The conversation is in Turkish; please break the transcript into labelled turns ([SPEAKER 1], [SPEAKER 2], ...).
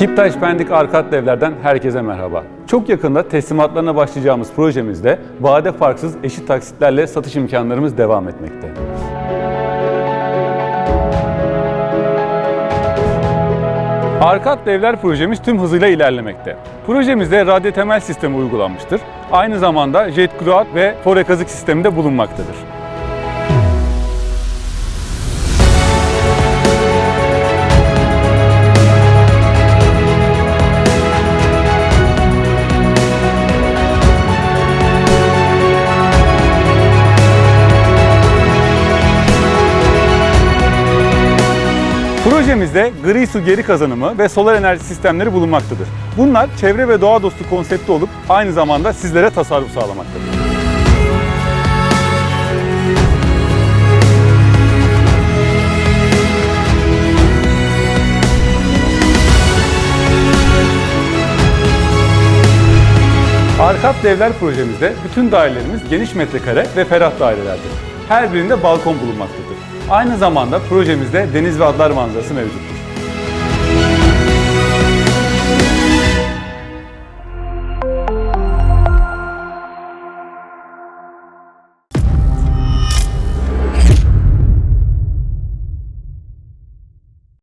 [SPEAKER 1] Kiptaş Pendik Arkat Devler'den herkese merhaba. Çok yakında teslimatlarına başlayacağımız projemizde vade farksız eşit taksitlerle satış imkanlarımız devam etmekte. Arkat Devler projemiz tüm hızıyla ilerlemekte. Projemizde radyo temel sistemi uygulanmıştır. Aynı zamanda jet grout ve fore kazık sistemi de bulunmaktadır. Projemizde gri su geri kazanımı ve solar enerji sistemleri bulunmaktadır. Bunlar çevre ve doğa dostu konsepti olup aynı zamanda sizlere tasarruf sağlamaktadır. Arkat Devler projemizde bütün dairelerimiz geniş metrekare ve ferah dairelerdir. Her birinde balkon bulunmaktadır. Aynı zamanda projemizde deniz ve adalar manzarası mevcuttur.